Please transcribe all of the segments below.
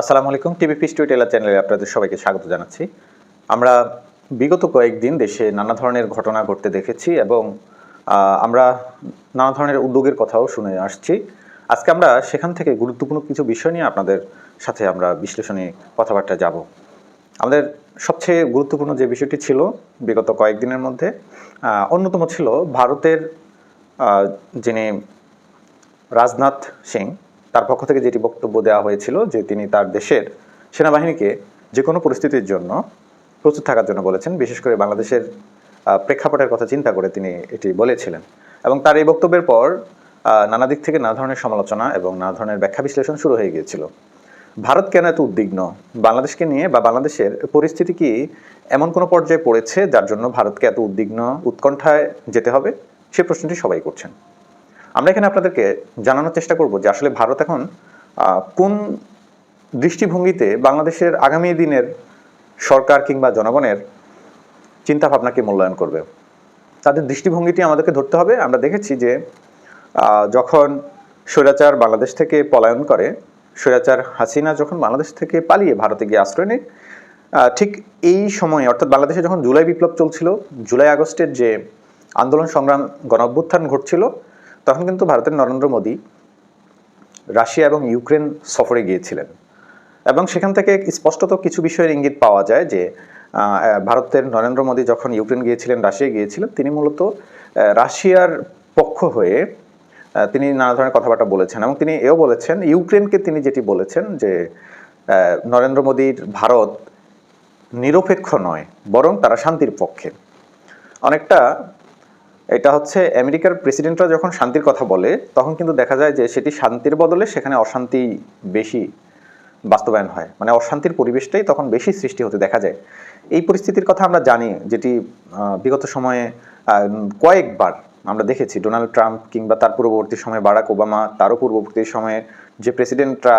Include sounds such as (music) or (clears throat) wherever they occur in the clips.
আসসালামু আলাইকুম, TV পিস্টু teller চ্যানেলে আপনাদের সবাইকে স্বাগত জানাচ্ছি। আমরা বিগত কয়েকদিন দেশে নানা ধরনের ঘটনা ঘটতে দেখেছি এবং আমরা নানা ধরনের উদ্যোগের কথাও শুনে আসছি। আজকে আমরা সেখান থেকে গুরুত্বপূর্ণ কিছু বিষয় নিয়ে আপনাদের সাথে আমরা বিশ্লেষণী কথাবার্তা যাব। আমাদের সবচেয়ে গুরুত্বপূর্ণ যে বিষয়টি ছিল বিগত কয়েকদিনের মধ্যে অন্যতম ছিল ভারতের যিনি রাজনাথ সিং তার পক্ষ থেকে যেটি বক্তব্য দেওয়া হয়েছিল যে তিনি তার দেশের সেনাবাহিনীকে যে কোনো পরিস্থিতির জন্য প্রস্তুত থাকার জন্য বলেছেন, বিশেষ করে বাংলাদেশের প্রেক্ষাপটের কথা চিন্তা করে তিনি এটি বলেছিলেন। এবং তার এই বক্তব্যের পর নানা দিক থেকে নানা ধরনের সমালোচনা এবং নানা ধরনের ব্যাখ্যা বিশ্লেষণ শুরু হয়ে গিয়েছিল। ভারত কেন এত উদ্বিগ্ন? বাংলাদেশকে নিয়ে বা বাংলাদেশের পরিস্থিতি কি এমন কোনো পর্যায়ে পড়েছে যার জন্য ভারতকে এত উদ্বিগ্ন উৎকণ্ঠায় যেতে হবে? সে প্রশ্নটি সবাই করছেন। আমরা এখানে আপনাদেরকে জানানোর চেষ্টা করব যে আসলে ভারত এখন কোন দৃষ্টিভঙ্গিতে বাংলাদেশের আগামী দিনের সরকার কিংবা জনগণের চিন্তা ভাবনাকে মূল্যায়ন করবে। তাদের দৃষ্টিভঙ্গিটি আমাদেরকে ধরতে হবে। আমরা দেখেছি যে যখন স্বৈরাচার বাংলাদেশ থেকে পলায়ন করে, স্বৈরাচার হাসিনা যখন বাংলাদেশ থেকে পালিয়ে ভারতে গিয়ে আশ্রয় নেয় ঠিক এই সময়ে, অর্থাৎ বাংলাদেশে যখন জুলাই বিপ্লব চলছিল, জুলাই আগস্টের যে আন্দোলন সংগ্রাম গণ অভ্যুত্থান ঘটছিল তখন কিন্তু ভারতের নরেন্দ্র মোদী রাশিয়া এবং ইউক্রেন সফরে গিয়েছিলেন। এবং সেখান থেকে স্পষ্টত কিছু বিষয়ের ইঙ্গিত পাওয়া যায় যে ভারতের নরেন্দ্র মোদী যখন ইউক্রেন গিয়েছিলেন, রাশিয়া গিয়েছিলেন, তিনি মূলত রাশিয়ার পক্ষ হয়ে তিনি নানা ধরনের কথাবার্তা বলেছেন এবং তিনি এও বলেছেন, ইউক্রেনকে তিনি যেটি বলেছেন যে নরেন্দ্র মোদীর ভারত নিরপেক্ষ নয়, বরং তারা শান্তির পক্ষে। অনেকটা এটা হচ্ছে আমেরিকার প্রেসিডেন্টরা যখন শান্তির কথা বলে, তখন কিন্তু দেখা যায় যে সেটি শান্তির বদলে সেখানে অশান্তি বেশি বাস্তবায়ন হয়। মানে অশান্তির পরিবেশটাই তখন বেশি সৃষ্টি হতে দেখা যায়। এই পরিস্থিতির কথা আমরা জানি, যেটি বিগত সময়ে কয়েকবার আমরা দেখেছি। ডোনাল্ড ট্রাম্প কিংবা তার পূর্ববর্তী সময়ে বারাক ওবামা, তারও পূর্ববর্তী সময়ে যে প্রেসিডেন্টরা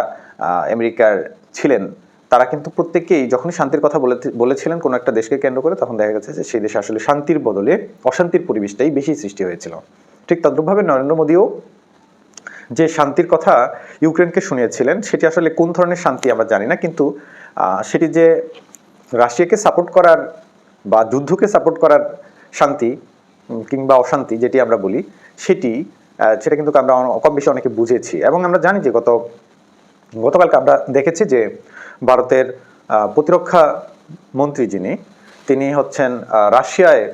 আমেরিকার ছিলেন তারা কিন্তু প্রত্যেকেই যখনই শান্তির কথা বলে বলেছিলেন কোনো একটা দেশকে কেন্দ্র করে, তখন দেখা গেছে যে সেই দেশে আসলে শান্তির বদলে অশান্তির পরিবেশটাই বেশি সৃষ্টি হয়েছিল। ঠিক তদ্রুপভাবে নরেন্দ্র মোদীও যে শান্তির কথা ইউক্রেনকে শুনিয়েছিলেন, সেটি আসলে কোন ধরনের শান্তি আমরা জানি না, কিন্তু সেটি যে রাশিয়াকে সাপোর্ট করার বা যুদ্ধকে সাপোর্ট করার শান্তি কিংবা অশান্তি যেটি আমরা বলি, সেটি সেটা কিন্তু আমরা কম বেশি অনেকে বুঝেছি। এবং আমরা জানি যে গত গতকালকে আমরা দেখেছি যে ভারতের প্রতিরক্ষা মন্ত্রী যিনি, তিনি হচ্ছেন রাশিয়ায়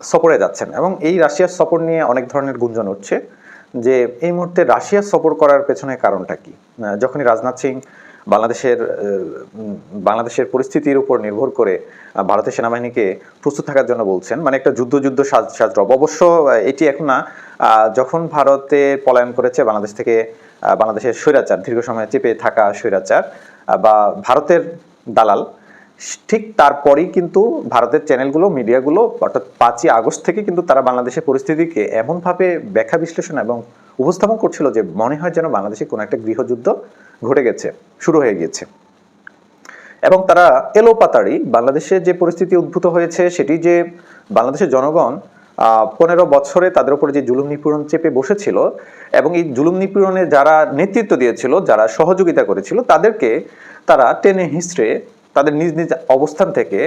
সফরে যাচ্ছেন এবং এই রাশিয়ার সফর নিয়ে অনেক ধরনের গুঞ্জন উঠছে যে এই মুহূর্তে রাশিয়া সফর করার পেছনে কারণটা কি? যখনই রাজনাথ সিং বাংলাদেশের বাংলাদেশের পরিস্থিতির উপর নির্ভর করে ভারতের সেনাবাহিনীকে প্রস্তুত থাকার জন্য বলছেন। মানে একটা যুদ্ধ যুদ্ধ সাজ অবশ্য এটি এখন না যখন ভারতে পলায়ন করেছে বাংলাদেশ থেকে বাংলাদেশের স্বৈরাচার, দীর্ঘ সময় চেপে থাকা স্বৈরাচার বা ভারতের দালাল ঠিক তারপরেই কিন্তু ভারতের চ্যানেলগুলো, মিডিয়াগুলো, অর্থাৎ পাঁচই আগস্ট থেকে কিন্তু তারা বাংলাদেশের পরিস্থিতিকে এমনভাবে ব্যাখ্যা বিশ্লেষণ এবং উপস্থাপন করছিল যে মনে হয় যেন বাংলাদেশে কোনো একটা গৃহযুদ্ধ ঘটে গেছে, শুরু হয়ে গিয়েছে। এবং তারা এলোপাতাড়ি বাংলাদেশে যে পরিস্থিতি উদ্ভূত হয়েছে সেটি যে বাংলাদেশের জনগণ পনেরো বছরে তাদের উপরে যে জুলুম নিপীড়ন চেপে বসেছিল এবং এই জুলুম নিপীড়নে যারা নেতৃত্ব দিয়েছিল, যারা সহযোগিতা করেছিল, তাদেরকে তারা টেনে হিস্ট্রে তাদের নিজ নিজ অবস্থান থেকে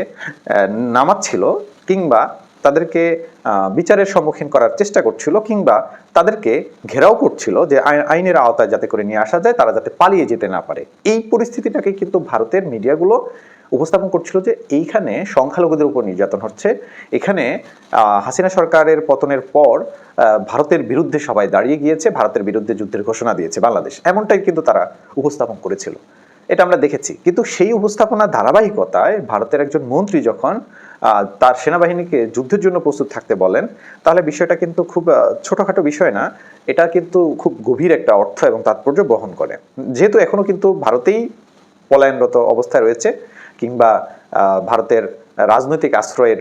নামাচ্ছিল কিংবা তাদেরকে বিচারের সম্মুখীন করার চেষ্টা করছিল কিংবা তাদেরকে ঘেরাও করছিল যে আইনের আওতায় যাতে করে নিয়ে আসা যায়, তারা যাতে পালিয়ে যেতে না পারে। এই পরিস্থিতিটাকে কিন্তু ভারতের মিডিয়াগুলো উপস্থাপন করছিল যে এইখানে সংখ্যালঘুদের উপর নির্যাতন হচ্ছে। এখানে হাসিনা সরকারের পতনের পর ভারতের বিরুদ্ধে সবাই দাঁড়িয়ে গিয়েছে, ভারতের বিরুদ্ধে যুদ্ধের ঘোষণা দিয়েছে বাংলাদেশ। এমনটাই কিন্তু তারা উপস্থাপন করেছিল। এটা আমরা দেখেছি। কিন্তু সেই উপস্থাপনার ধারাবাহিকতায় ভারতের একজন মন্ত্রী যখন তার সেনাবাহিনীকে যুদ্ধের জন্য প্রস্তুত থাকতে বলেন, তাহলে বিষয়টা কিন্তু খুব ছোটোখাটো বিষয় না। এটা কিন্তু খুব গভীর একটা অর্থ এবং তাৎপর্য বহন করে। যেহেতু এখনও কিন্তু ভারতেই পলায়নরত অবস্থায় রয়েছে, কিংবা ভারতের রাজনৈতিক আশ্রয়ের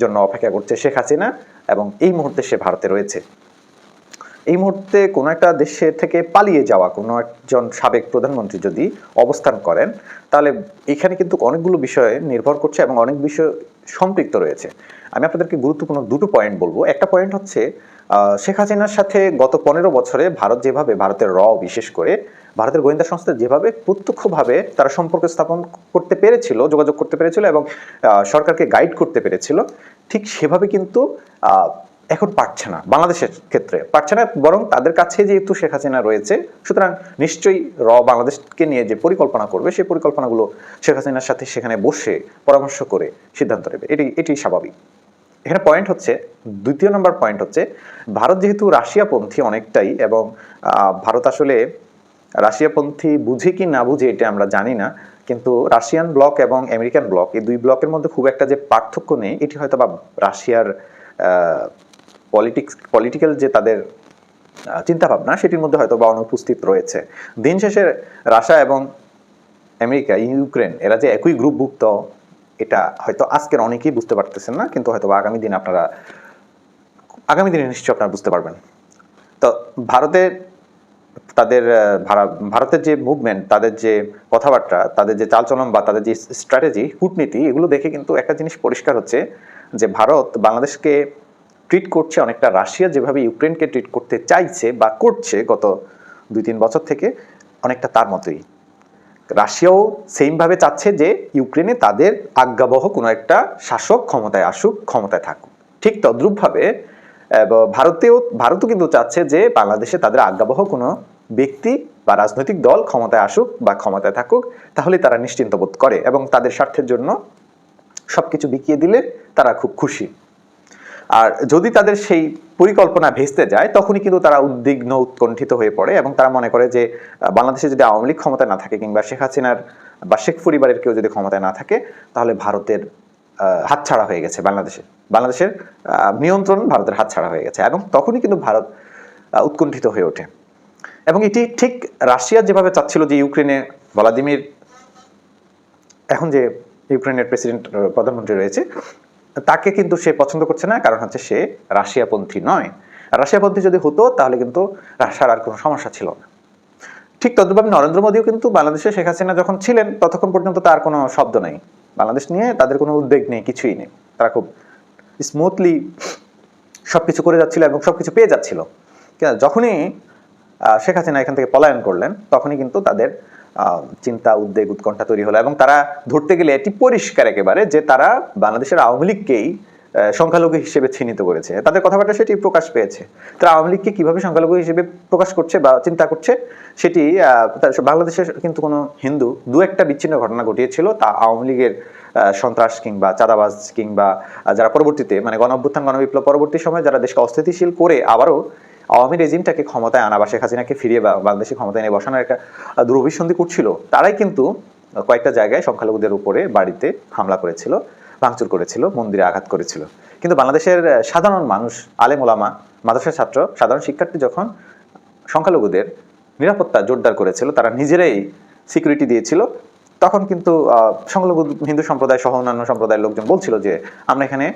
জন্য অপেক্ষা করছে শেখ হাসিনা, এবং এই মুহূর্তে সে ভারতে রয়েছে। এই মুহূর্তে কোনো একটা দেশে থেকে পালিয়ে যাওয়া কোনো একজন সাবেক প্রধানমন্ত্রী যদি অবস্থান করেন, তাহলে এখানে কিন্তু অনেকগুলো বিষয়ে নির্ভর করছে এবং অনেক বিষয় সম্পৃক্ত রয়েছে। আমি আপনাদেরকে গুরুত্বপূর্ণ দুটো পয়েন্ট বলব। একটা পয়েন্ট হচ্ছে শেখ হাসিনার সাথে গত পনেরো বছরে ভারত যেভাবে ভারতের র বিশেষ করে, ভারতের গোয়েন্দা সংস্থা যেভাবে প্রত্যক্ষভাবে তারা সম্পর্ক স্থাপন করতে পেরেছিল, যোগাযোগ করতে পেরেছিল এবং সরকারকে গাইড করতে পেরেছিল, ঠিক সেভাবে কিন্তু এখন পারছে না বাংলাদেশের ক্ষেত্রে। পারছে না, বরং তাদের কাছে যেহেতু শেখ হাসিনা রয়েছে, সুতরাং নিশ্চয়ই র বাংলাদেশকে নিয়ে যে পরিকল্পনা করবে, সেই পরিকল্পনাগুলো শেখ হাসিনার সাথে সেখানে বসে পরামর্শ করে সিদ্ধান্ত নেবে। এটি এটি স্বাভাবিক। এখানে পয়েন্ট হচ্ছে, দ্বিতীয় নম্বর পয়েন্ট হচ্ছে, ভারত যেহেতু রাশিয়াপন্থী অনেকটাই, এবং ভারত আসলে রাশিয়াপন্থী বুঝে কি না বুঝে এটা আমরা জানি না, কিন্তু রাশিয়ান ব্লক এবং আমেরিকান ব্লক এই দুই ব্লকের মধ্যে খুব একটা যে পার্থক্য নেই, এটি হয়তো বা রাশিয়ার পলিটিক্স পলিটিক্যাল যে তাদের চিন্তা ভাবনা সেটির মধ্যে হয়তো বা অনুপস্থিত রয়েছে। দিন শেষে রাশিয়া এবং আমেরিকা, ইউক্রেন, এরা যে একই গ্রুপভুক্ত, এটা হয়তো আজকের অনেকেই বুঝতে পারতেছেন না, কিন্তু হয়তো আগামী দিন আপনারা, আগামী দিনে নিশ্চয়ই আপনারা বুঝতে পারবেন। তো ভারতের তাদের ভারতের যে মুভমেন্ট তাদের যে কথাবার্তা, তাদের যে চালচলন বা তাদের যে স্ট্র্যাটেজি কূটনীতি, এগুলো দেখে কিন্তু একটা জিনিস পরিষ্কার হচ্ছে যে ভারত বাংলাদেশকে ট্রিট করছে অনেকটা রাশিয়া, যেভাবে ইউক্রেনকে ট্রিট করতে চাইছে বা করছে গত দুই তিন বছর থেকে, অনেকটা তার মতোই। রাশিয়াও সেমভাবে চাচ্ছে যে ইউক্রেনে তাদের আজ্ঞাবহ কোনো একটা শাসক ক্ষমতায় আসুক, ক্ষমতায় থাকুক। ঠিক তদ্রূপভাবে ভারতেও, ভারতও কিন্তু চাচ্ছে যে বাংলাদেশে তাদের আজ্ঞাবহ কোনো ব্যক্তি বা রাজনৈতিক দল ক্ষমতায় আসুক বা ক্ষমতায় থাকুক তাহলে তারা নিশ্চিন্ত বোধ করে এবং তাদের স্বার্থের জন্য সবকিছু বিকিয়ে দিলে তারা খুব খুশি। আর যদি তাদের সেই পরিকল্পনা ভেস্তে যায় তখনই কিন্তু তারা উদ্বিগ্ন উৎকণ্ঠিত হয়ে পড়ে এবং তারা মনে করে যে বাংলাদেশে যদি আওয়ামী লীগ ক্ষমতায় না থাকে কিংবা শেখ হাসিনার বা শেখ পরিবারের কেউ যদি ক্ষমতায় না থাকে তাহলে ভারতের হাতছাড়া হয়ে গেছে বাংলাদেশে। বাংলাদেশের আহ, নিয়ন্ত্রণ ভারতের হাতছাড়া হয়ে গেছে এবং তখনই কিন্তু ভারত উৎকণ্ঠিত হয়ে ওঠে। এবং এটি ঠিক রাশিয়া যেভাবে চাচ্ছিল যে ইউক্রেনে ভ্লাদিমির এখন যে ইউক্রেনের প্রেসিডেন্ট প্রধানমন্ত্রী রয়েছে তাকে কিন্তু সে পছন্দ করছে না, কারণ হচ্ছে সে রাশিয়াপন্থী নয়। রাশিয়াপন্থী যদি হতো, তাহলে কিন্তু রাশিয়ার আর কোনো সমস্যা ছিল না। ঠিক তদ্রুপভাবে নরেন্দ্র মোদীও কিন্তু বাংলাদেশে শেখ হাসিনা যখন ছিলেন, ততক্ষণ পর্যন্ত তার কোনো শব্দ নেই। বাংলাদেশ নিয়ে তাদের কোনো উদ্বেগ নেই, কিছুই নেই। তারা খুব স্মুথলি সব কিছু করে যাচ্ছিল এবং সব কিছু পেয়ে যাচ্ছিল। যখনই শেখ হাসিনা এখান থেকে পলায়ন করলেন, তখনই কিন্তু তাদের চিন্তা, উদ্বেগ, উৎকণ্ঠা তৈরি হলো। এবং তারা ধরতে গেলে এটি পরিষ্কার একেবারে যে তারা বাংলাদেশের আওয়ামী লীগকেই সংখ্যালঘু হিসেবে চিহ্নিত করেছে। তাদের কথাবার্তা সেটি প্রকাশ পেয়েছে। তারা আওয়ামী লীগকে কীভাবে সংখ্যালঘু হিসেবে প্রকাশ করছে বা চিন্তা করছে, সেটি বাংলাদেশের কিন্তু কোনো হিন্দু দু একটা বিচ্ছিন্ন ঘটনা ঘটিয়েছিল। তা আওয়ামী লীগের সন্ত্রাস কিংবা চাঁদাবাজ কিংবা যারা পরবর্তীতে মানে গণ অভ্যুত্থান গণবিপ্লব পরবর্তী সময় যারা দেশকে অস্থিতিশীল করে আবারও আওয়ামী রেজিমটাকে ক্ষমতায় আনা বা শেখ হাসিনাকে ফিরিয়ে বাংলাদেশে ক্ষমতায় এনে বসানোর একটা দুরভিসন্ধি করছিল, তারাই কিন্তু কয়েকটা জায়গায় সংখ্যালঘুদের উপরে বাড়িতে হামলা করেছিল, ভাঙচুর করেছিল, মন্দিরে আঘাত করেছিল। কিন্তু বাংলাদেশের সাধারণ মানুষ, আলেম ওলামা, মাদ্রাসার ছাত্র, সাধারণ শিক্ষার্থী যখন সংখ্যালঘুদের নিরাপত্তা জোরদার করেছিল, তারা নিজেরাই সিকিউরিটি দিয়েছিল তখন কিন্তু সংখ্যালঘু হিন্দু সম্প্রদায় সহ অন্যান্য সম্প্রদায়ের লোকজন বলছিল যে, আমরা এখানে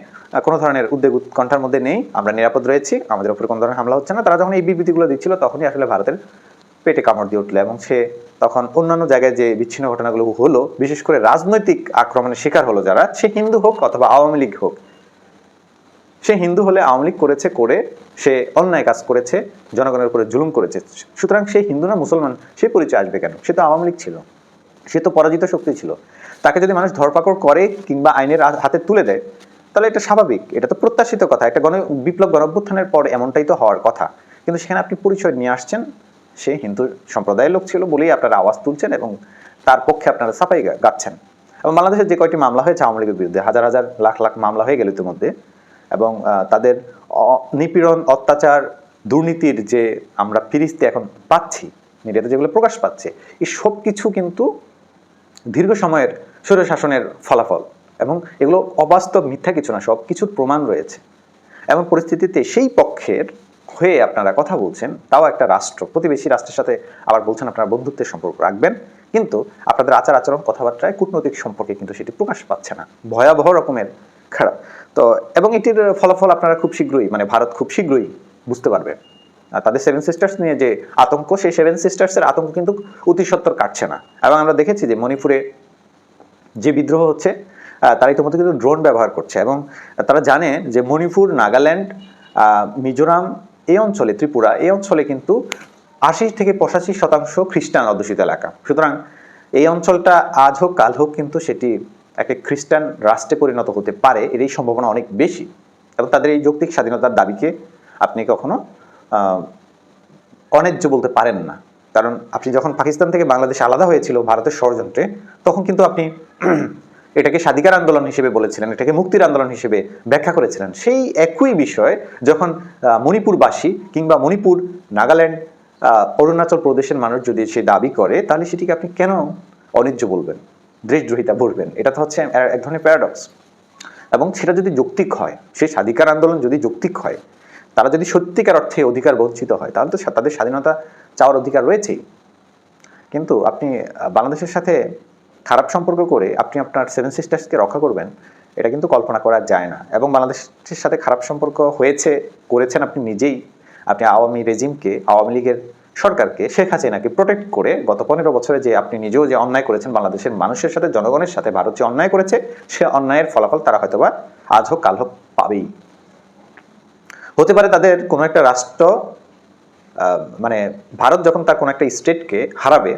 কোনো ধরনের উদ্বেগ উৎকণ্ঠার মধ্যে নেই, আমরা নিরাপদ রয়েছি, আমাদের উপরে কোনো ধরনের হামলা হচ্ছে না। তারা যখন এই বিবৃতিগুলো দিচ্ছিল, তখনই আসলে ভারতের পেটে কামড় দিয়ে উঠল এবং সে তখন অন্যান্য জায়গায় যে বিচ্ছিন্ন ঘটনাগুলো হলো, বিশেষ করে রাজনৈতিক আক্রমণের শিকার হলো যারা, সে হিন্দু হোক অথবা আওয়ামী লীগ হোক, সে হিন্দু হলে আওয়ামী লীগ করেছে করে, সে অন্যায় কাজ করেছে, জনগণের উপরে জুলুম করেছে। সুতরাং সে হিন্দু না মুসলমান, সে পরিচয় আসবে কেন? সে তো আওয়ামী লীগ ছিল। সে তো পরাজিত শক্তি ছিল। তাকে যদি মানুষ ধরপাকড় করে কিংবা আইনের হাতে তুলে দেয়, তাহলে এটা স্বাভাবিক। এটা তো প্রত্যাশিত কথা। একটা গণ বিপ্লব গণঅভ্যুত্থানের পর এমনটাই তো হওয়ার কথা। কিন্তু সেখানে আপনি পরিচয় নিয়ে আসছেন। সে হিন্দু সম্প্রদায়ের লোক ছিল বলেই আপনারা আওয়াজ তুলছেন এবং তার পক্ষে আপনারা সাফাই গাচ্ছেন এবং বাংলাদেশে যে কয়টি মামলা হয়েছে আওয়ামী লীগের বিরুদ্ধে, হাজার হাজার, লাখ লাখ মামলা হয়ে গেল ইতিমধ্যে। এবং তাদের নিপীড়ন, অত্যাচার, দুর্নীতির যে আমরা ফিরিস্তি এখন পাচ্ছি, মিডিয়াতে যেগুলো প্রকাশ পাচ্ছে, এই সব কিছু কিন্তু দীর্ঘ সময়ের স্বৈর শাসনের ফলাফল এবং এগুলো অবাস্তব মিথ্যা কিছু না, সব কিছুর প্রমাণ রয়েছে। এমন পরিস্থিতিতে সেই পক্ষের হয়ে আপনারা কথা বলছেন, তাও একটা রাষ্ট্র। প্রতিবেশী রাষ্ট্রের সাথে আবার বলছেন আপনারা বন্ধুত্বের সম্পর্ক রাখবেন, কিন্তু আপনাদের আচার আচরণ, কথাবার্তায় কূটনৈতিক সম্পর্কে কিন্তু সেটি প্রকাশ পাচ্ছে না। ভয়াবহ রকমের খারাপ। তো, এবং এটির ফলাফল আপনারা খুব শীঘ্রই মানে ভারত খুব শীঘ্রই বুঝতে পারবে। তাদের সেভেন সিস্টার্স নিয়ে যে আতঙ্ক, সেই সেভেন সিস্টার্সের আতঙ্ক কিন্তু অতি সত্তর কাটছে না। এবং আমরা দেখেছি যে মণিপুরে যে বিদ্রোহ হচ্ছে তারা ইতিমধ্যে কিন্তু ড্রোন ব্যবহার করছে এবং তারা জানে যে মণিপুর, নাগাল্যান্ড মিজোরাম এই অঞ্চলে, ত্রিপুরা এই অঞ্চলে কিন্তু আশি থেকে পঁচাশি শতাংশ খ্রিস্টান অধ্যুষিত এলাকা। সুতরাং এই অঞ্চলটা আজ হোক, কাল হোক কিন্তু সেটি একটা খ্রিস্টান রাষ্ট্রে পরিণত হতে পারে, এর এই সম্ভাবনা অনেক বেশি। এবং তাদের এই যৌক্তিক স্বাধীনতার দাবিকে আপনি কখনো অন্যায্য বলতে পারেন না। কারণ আপনি যখন পাকিস্তান থেকে বাংলাদেশ আলাদা হয়েছিল, ভারতের ষড়যন্ত্রে, তখন কিন্তু আপনি (clears throat) এটাকে স্বাধিকার আন্দোলন হিসেবে বলেছিলেন, এটাকে মুক্তির আন্দোলন হিসেবে ব্যাখ্যা করেছিলেন। সেই একই বিষয় যখন মণিপুরবাসী কিংবা মণিপুর, নাগাল্যান্ড অরুণাচল প্রদেশের মানুষ যদি সে দাবি করে, তাহলে সেটিকে আপনি কেন অনিজ্য বলবেন, দেশদ্রোহিতা বলবেন এটা তো হচ্ছে এক- এক ধরনের প্যারাডক্স এবং সেটা যদি যৌক্তিক হয়, সেই স্বাধিকার আন্দোলন যদি যৌক্তিক হয় তারা যদি সত্যিকার অর্থে অধিকার বঞ্চিত হয়, তাহলে তো তাদের স্বাধীনতা চাওয়ার অধিকার রয়েছেই। কিন্তু আপনি বাংলাদেশের সাথে খারাপ সম্পর্ক করে আপনি আপনার সেভেন সিস্টার্সকে রক্ষা করবেন, এটা কিন্তু কল্পনা করা যায় না। এবং বাংলাদেশের সাথে খারাপ সম্পর্ক হয়েছে, করেছেন আপনি নিজেই। আপনি আওয়ামী রেজিমকে, আওয়ামী লীগের সরকারকে, শেখ হাসিনাকে প্রোটেক্ট করে গত পনেরো বছরে যে আপনি নিজেও যে অন্যায় করেছেন, বাংলাদেশের মানুষের সাথে, জনগণের সাথে ভারত যে অন্যায় করেছে, সে অন্যায়ের ফলাফল তারা হয়তোবা আজ হোক কাল হোক পাবেই। হতে পারে তাদের কোনো একটা রাষ্ট্র মানে ভারত যখন তার কোনো একটা স্টেটকে হারাবে,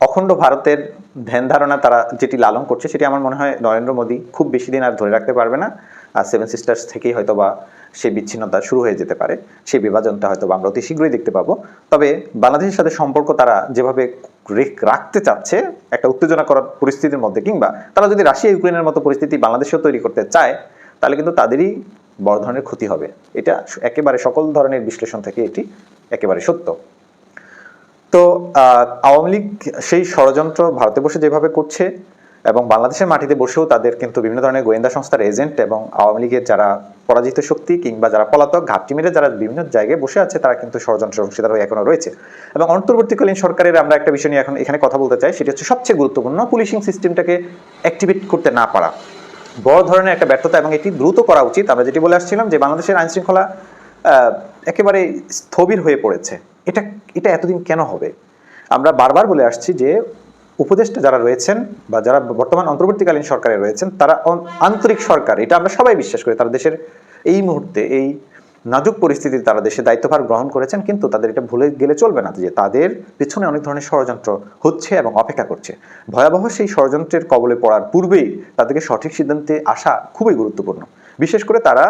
অখণ্ড ভারতের ধ্যান ধারণা তারা যেটি লালন করছে সেটি আমার মনে হয় নরেন্দ্র মোদী খুব বেশি দিন আর ধরে রাখতে পারবে না। আর সেভেন সিস্টার্স থেকেই হয়তো বা সেই বিচ্ছিন্নতা শুরু হয়ে যেতে পারে। সেই বিভাজনটা হয়তো আমরা অতি শীঘ্রই দেখতে পাবো। তবে বাংলাদেশের সাথে সম্পর্ক তারা যেভাবে রেখ- রাখতে চাচ্ছে, একটা উত্তেজনা করার পরিস্থিতির মধ্যে কিংবা তারা যদি রাশিয়া ইউক্রেনের মতো পরিস্থিতি বাংলাদেশেও তৈরি করতে চায়, তাহলে কিন্তু তাদেরই বড় ধরনের ক্ষতি হবে। এটা একেবারে সকল ধরনের বিশ্লেষণ থেকে এটি একেবারে সত্য। তো আওয়ামী লীগ সেই ষড়যন্ত্র ভারতে বসে যেভাবে করছে এবং বাংলাদেশের মাটিতে বসেও তাদের কিন্তু বিভিন্ন ধরনের গোয়েন্দা সংস্থার এজেন্ট এবং আওয়ামী লীগের যারা পরাজিত শক্তি কিংবা যারা পলাতক, ঘাপটি মেরে যারা বিভিন্ন জায়গায় বসে আছে, তারা কিন্তু ষড়যন্ত্রের অংশীদার হয়ে এখনও রয়েছে। এবং অন্তর্বর্তীকালীন সরকারের আমরা একটা বিষয় নিয়ে এখন এখানে কথা বলতে চাই, সেটি হচ্ছে সবচেয়ে গুরুত্বপূর্ণ পুলিশিং সিস্টেমটাকে অ্যাক্টিভেট করতে না পারা। বড় ধরনের একটা ব্যর্থতা এবং এটি দ্রুত করা উচিত। আমরা যেটি বলে আসছিলাম যে বাংলাদেশের আইন শৃঙ্খলা একেবারে স্থবির হয়ে পড়েছে। এটা এটা এতদিন কেন হবে? আমরা বারবার বলে আসছি যে উপদেষ্টা যারা রয়েছেন বা যারা বর্তমান অন্তর্বর্তীকালীন সরকারে রয়েছেন, তারা আন্তরিক সরকার। এটা আমরা সবাই বিশ্বাস করি। তারা দেশের এই মুহূর্তে, এই নাজুক পরিস্থিতিতে তারা দেশে দায়িত্বভার গ্রহণ করেছেন, কিন্তু তাদের এটা ভুলে গেলে চলবে না যে তাদের পিছনে অনেক ধরনের ষড়যন্ত্র হচ্ছে এবং অপেক্ষা করছে। ভয়াবহ সেই ষড়যন্ত্রের কবলে পড়ার পূর্বেই তাদেরকে সঠিক সিদ্ধান্তে আসা খুবই গুরুত্বপূর্ণ। বিশেষ করে তারা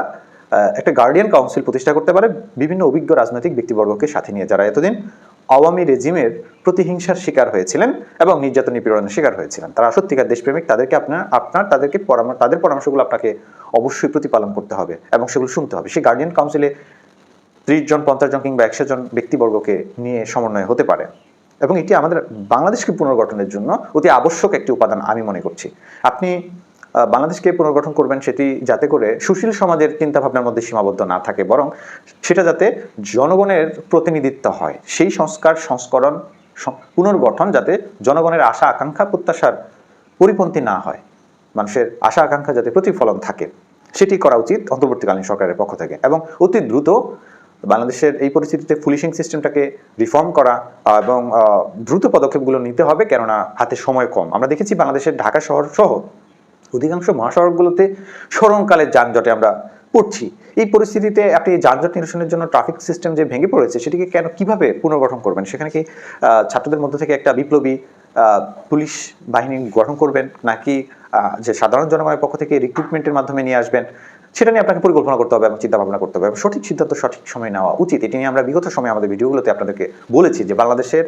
একটা গার্ডিয়ান কাউন্সিল প্রতিষ্ঠা করতে পারে বিভিন্ন অভিজ্ঞ রাজনৈতিক ব্যক্তিবর্গকে সাথে নিয়ে যারা এতদিন আওয়ামী রেজিমের প্রতিহিংসার শিকার হয়েছিলেন এবং নির্যাতন নিপীড়নের শিকার হয়েছিলেন। তারা সত্যিকার দেশপ্রেমিক, তাদেরকে আপনার আপনার, তাদেরকে পরামর্শ তাদের পরামর্শগুলো আপনাকে অবশ্যই প্রতিপালন করতে হবে এবং সেগুলো শুনতে হবে। সেই গার্ডিয়ান কাউন্সিলে ত্রিশ জন, পঞ্চাশ জন কিংবা একশো জন ব্যক্তিবর্গকে নিয়ে সমন্বয় হতে পারে। এবং এটি আমাদের বাংলাদেশকে পুনর্গঠনের জন্য অতি আবশ্যক একটি উপাদান আমি মনে করছি। আপনি বাংলাদেশকে পুনর্গঠন করবেন সেটি যাতে করে সুশীল সমাজের চিন্তাভাবনার মধ্যে সীমাবদ্ধ না থাকে, বরং সেটা যাতে জনগণের প্রতিনিধিত্ব হয়। সেই সংস্কার, সংস্করণ পুনর্গঠন যাতে জনগণের আশা, আকাঙ্ক্ষা, প্রত্যাশার পরিপন্থী না হয়, মানুষের আশা, আকাঙ্ক্ষা যাতে প্রতিফলন থাকে, সেটি করা উচিত অন্তর্বর্তীকালীন সরকারের পক্ষ থেকে। এবং অতি দ্রুত বাংলাদেশের এই পরিস্থিতিতে পুলিশিং সিস্টেমটাকে রিফর্ম করা এবং দ্রুত পদক্ষেপগুলো নিতে হবে, কেননা হাতে সময় কম। আমরা দেখেছি বাংলাদেশের ঢাকা শহর সহ অধিকাংশ মহাসড়কগুলোতে স্মরণকালের যানজটে আমরা পড়ছি। এই পরিস্থিতিতে আপনি যানজট নিরসনের জন্য ট্রাফিক সিস্টেম যে ভেঙে পড়েছে, সেটিকে কেন, কীভাবে পুনর্গঠন করবেন? সেখানে কি ছাত্রদের মধ্যে থেকে একটা বিপ্লবী পুলিশ বাহিনী গঠন করবেন? নাকি যে সাধারণ জনগণের পক্ষ থেকে রিক্রুটমেন্টের মাধ্যমে নিয়ে আসবেন? সেটা নিয়ে আপনাকে পরিকল্পনা করতে হবে এবং চিন্তা ভাবনা করতে হবে। সঠিক সিদ্ধান্ত, সঠিক সময় নেওয়া উচিত। এটি নিয়ে আমরা বিগত সময়ে আমাদের ভিডিওগুলোতে আপনাদেরকে বলেছি যে বাংলাদেশের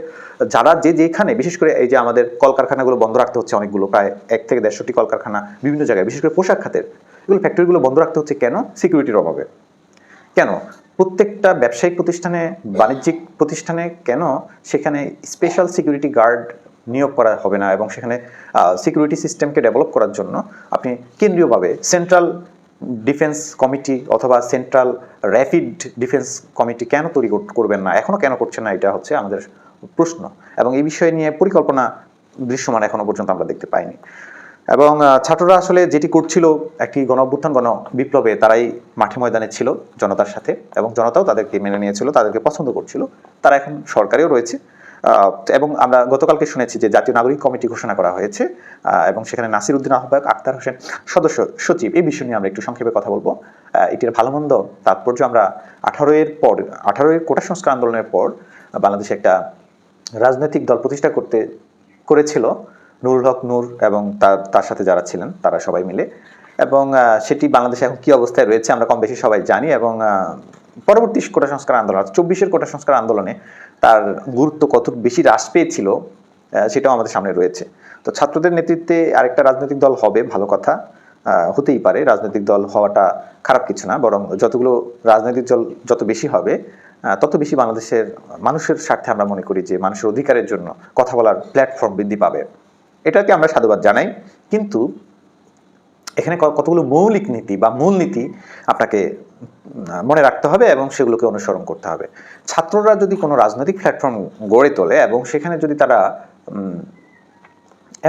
যারা যে যেখানে, বিশেষ করে এই যে আমাদের কলকারখানাগুলো বন্ধ রাখতে হচ্ছে অনেকগুলো, প্রায় এক থেকে দেড়শোটি কলকারখানা বিভিন্ন জায়গায়, বিশেষ করে পোশাক খাতের, এগুলো ফ্যাক্টরিগুলো বন্ধ রাখতে হচ্ছে কেন? সিকিউরিটির অভাবে। কেন? প্রত্যেকটা ব্যবসায়িক প্রতিষ্ঠানে, বাণিজ্যিক প্রতিষ্ঠানে কেন সেখানে স্পেশাল সিকিউরিটি গার্ড নিয়োগ করা হবে না? এবং সেখানে সিকিউরিটি সিস্টেমকে ডেভেলপ করার জন্য আপনি কেন্দ্রীয়ভাবে সেন্ট্রাল ডিফেন্স কমিটি অথবা সেন্ট্রাল র্যাপিড ডিফেন্স কমিটি কেন তৈরি কর- করবেন না? এখনও কেন করছেন না? এটা হচ্ছে আমাদের প্রশ্ন। এবং এই বিষয় নিয়ে পরিকল্পনা দৃশ্যমান এখনও পর্যন্ত আমরা দেখতে পাইনি। এবং ছাত্ররা আসলে যেটি করছিল, একটি গণ অভ্যুত্থান গণ বিপ্লবে তারাই মাঠে ময়দানে ছিল জনতার সাথে এবং জনতাও তাদেরকে মেনে নিয়েছিল, তাদেরকে পছন্দ করছিল। তারা এখন সরকারেও রয়েছে। এবং আমরা গতকালকে শুনেছি যে জাতীয় নাগরিক কমিটি ঘোষণা করা হয়েছে এবং সেখানে নাসির উদ্দিন আহ্বায়ক, আক্তার হোসেন সদস্য সচিব, এই বিষয় নিয়ে আমরা একটু সংক্ষেপে কথা বলব। এটির ভালো মন্দ তাৎপর্য আমরা আঠারো এর পর আঠারো এর কোটা সংস্কার আন্দোলনের পর, বাংলাদেশে একটা রাজনৈতিক দল প্রতিষ্ঠা করতে করেছিল, নুরুল হক নূর এবং তার তার সাথে যারা ছিলেন, তারা সবাই মিলে। এবং সেটি বাংলাদেশে এখন কি অবস্থায় রয়েছে আমরা কম বেশি সবাই জানি এবং পরবর্তী কোটা সংস্কার আন্দোলন চব্বিশের কোটা সংস্কার আন্দোলনে তার গুরুত্ব কত বেশি হ্রাস পেয়েছিল সেটাও আমাদের সামনে রয়েছে। তো ছাত্রদের নেতৃত্বে আরেকটা রাজনৈতিক দল হবে, ভালো কথা হতেই পারে, রাজনৈতিক দল হওয়াটা খারাপ কিছু না, বরং যতগুলো রাজনৈতিক দল যত বেশি হবে তত বেশি বাংলাদেশের মানুষের স্বার্থে আমরা মনে করি যে মানুষের অধিকারের জন্য কথা বলার প্ল্যাটফর্ম বৃদ্ধি পাবে। এটাকে আমরা সাধুবাদ জানাই, কিন্তু এখানে কতগুলো মৌলিক নীতি বা মূল নীতি আপনাকে মনে রাখতে হবে এবং সেগুলোকে অনুসরণ করতে হবে। ছাত্ররা যদি কোনো রাজনৈতিক প্ল্যাটফর্ম গড়ে তোলে এবং সেখানে যদি তারা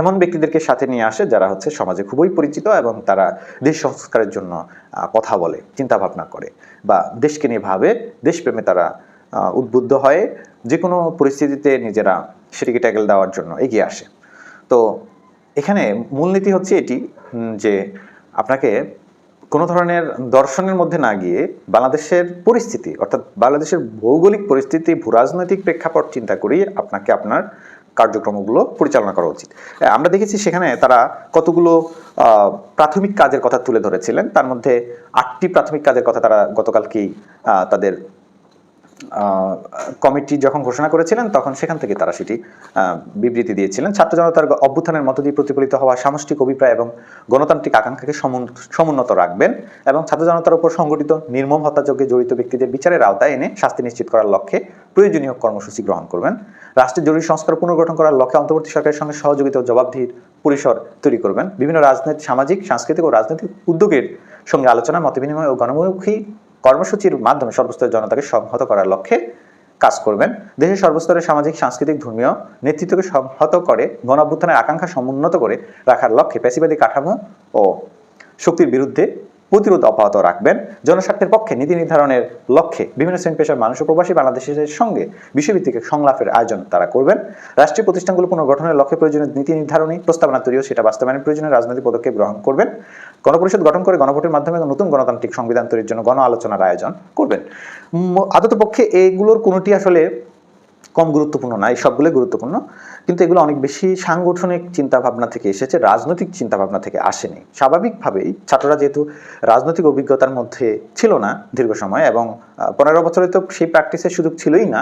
এমন ব্যক্তিদেরকে সাথে নিয়ে আসে যারা হচ্ছে সমাজে খুবই পরিচিত এবং তারা দেশ সংস্কারের জন্য কথা বলে চিন্তা ভাবনা করে বা দেশকে নিয়ে ভাবে, দেশপ্রেমে তারা উদ্বুদ্ধ হয়ে যে কোনো পরিস্থিতিতে নিজেরা সেটিকে ট্যাকেল দেওয়ার জন্য এগিয়ে আসে। তো এখানে মূলনীতি হচ্ছে এটি যে আপনাকে কোনো ধরনের দর্শনের মধ্যে না গিয়ে বাংলাদেশের পরিস্থিতি, অর্থাৎ বাংলাদেশের ভৌগোলিক পরিস্থিতি, ভূরাজনৈতিক প্রেক্ষাপট চিন্তা করেই আপনাকে আপনার কার্যক্রমগুলো পরিচালনা করা উচিত। আমরা দেখেছি সেখানে তারা কতগুলো প্রাথমিক কাজের কথা তুলে ধরেছিলেন। তার মধ্যে আটটি প্রাথমিক কাজের কথা তারা গতকালকেই তাদের কমিটি যখন ঘোষণা করেছিলেন, তখন সেখান থেকে তারা সেটি বিবৃতি দিয়েছিলেন। ছাত্র জনতার অভ্যুত্থানের মধ্য দিয়ে প্রতিফলিত হওয়া সামষ্টিক অভিপ্রায় এবং গণতান্ত্রিক আকাঙ্ক্ষাকে সমুন্নত রাখবেন এবং ছাত্র জনতার উপর সংগঠিত নির্মম হত্যাযজ্ঞে জড়িত ব্যক্তিদের বিচারের আওতায় এনে শাস্তি নিশ্চিত করার লক্ষ্যে প্রয়োজনীয় কর্মসূচি গ্রহণ করবেন। রাষ্ট্রের জরুরি সংস্কার পুনর্গঠন করার লক্ষ্যে অন্তর্বর্তী সরকারের সঙ্গে সহযোগিতা ও জবাবদিহির পরিসর তৈরি করবেন। বিভিন্ন রাজনৈতিক, সামাজিক, সাংস্কৃতিক ও রাজনৈতিক উদ্যোগের সঙ্গে আলোচনা, মতবিনিময় ও গণমুখী কর্মসূচির মাধ্যমে সর্বস্তরের জনতাকে সংহত করার লক্ষ্যে কাজ করবেন। দেশের সর্বস্তরের সামাজিক, সাংস্কৃতিক, ধর্মীয় নেতৃত্বকে সংহত করে গণ আকাঙ্ক্ষা সমুন্নত করে রাখার লক্ষ্যে পেশিবাদী কাঠামো ও শক্তির বিরুদ্ধে প্রতিরোধ অব্যাহত রাখবেন। জনস্বার্থের পক্ষে নীতি নির্ধারণের লক্ষ্যে বিভিন্ন শ্রেণি পেশার মানুষ ও প্রবাসী বাংলাদেশের সঙ্গে বিষয়ভিত্তিক সংলাপের আয়োজন তারা করবেন। রাষ্ট্রীয় প্রতিষ্ঠানগুলো পুনর্গঠনের লক্ষ্যে প্রয়োজনীয় নীতি নির্ধারণী প্রস্তাবনা তৈরি সেটা বাস্তবায়নের প্রয়োজনীয় রাজনৈতিক পদক্ষেপ গ্রহণ করবেন। গণপরিষদ গঠন করে গণভোটের মাধ্যমে নতুন গণতান্ত্রিক সংবিধান তৈরির জন্য গণ আলোচনার আয়োজন করবেন। আদত পক্ষে এগুলোর কোনোটি আসলে কম গুরুত্বপূর্ণ না, এই গুরুত্বপূর্ণ। কিন্তু এগুলো অনেক বেশি সাংগঠনিক চিন্তা ভাবনা থেকে এসেছে, রাজনৈতিক চিন্তা ভাবনা থেকে আসেনি। স্বাভাবিকভাবেই ছাত্ররা যেহেতু রাজনৈতিক অভিজ্ঞতার মধ্যে ছিল না দীর্ঘ সময় এবং পনেরো বছরে তো সেই প্র্যাকটিসের সুযোগ ছিলই না,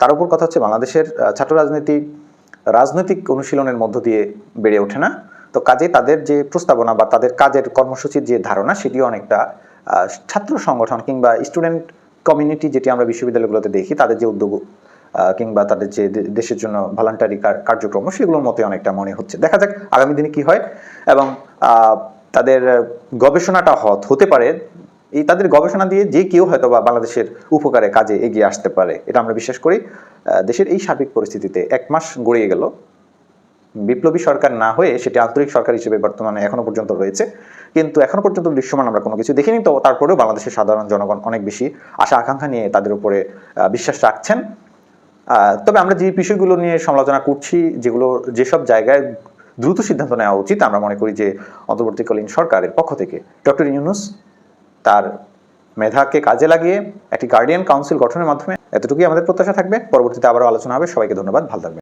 তার উপর কথা হচ্ছে বাংলাদেশের ছাত্র রাজনীতি, রাজনৈতিক অনুশীলনের মধ্য দিয়ে বেড়ে ওঠে না। তো কাজে তাদের যে প্রস্তাবনা বা তাদের কাজের কর্মসূচির যে ধারণা, সেটিও অনেকটা ছাত্র সংগঠন কিংবা স্টুডেন্ট কমিউনিটি যেটি আমরা বিশ্ববিদ্যালয়গুলোতে দেখি, তাদের যে উদ্যোগ কিংবা তাদের যে দেশের জন্য ভলান্টারি কার্যক্রম, সেগুলোর মতে অনেকটা মনে হচ্ছে। দেখা যাক আগামী দিনে কি হয় এবং তাদের গবেষণাটা হত- হতে পারে। এই তাদের গবেষণা দিয়ে যে কেউ হয়তো বা বাংলাদেশের উপকারে কাজে এগিয়ে আসতে পারে, এটা আমরা বিশ্বাস করি। দেশের এই সার্বিক পরিস্থিতিতে এক মাস গড়িয়ে গেল। বিপ্লবী সরকার না হয়ে সেটি আন্তরিক সরকার হিসেবে বর্তমানে এখনও পর্যন্ত রয়েছে। কিন্তু এখনও পর্যন্ত দৃশ্যমান আমরা কোনো কিছু দেখিনি, তো তারপরেও বাংলাদেশের সাধারণ জনগণ অনেক বেশি আশা আকাঙ্ক্ষা নিয়ে তাদের উপরে বিশ্বাস রাখছেন। তবে আমরা যে বিষয়গুলো নিয়ে সমালোচনা করছি, যেগুলো যেসব জায়গায় দ্রুত সিদ্ধান্ত নেওয়া উচিত, আমরা মনে করি যে অন্তর্বর্তীকালীন সরকারের পক্ষ থেকে ডক্টর ইউনুস তার মেধাকে কাজে লাগিয়ে একটি গার্ডিয়ান কাউন্সিল গঠনের মাধ্যমে এতটুকুই আমাদের প্রত্যাশা থাকবে। পরবর্তীতে আবারও আলোচনা হবে। সবাইকে ধন্যবাদ। ভালো থাকবেন।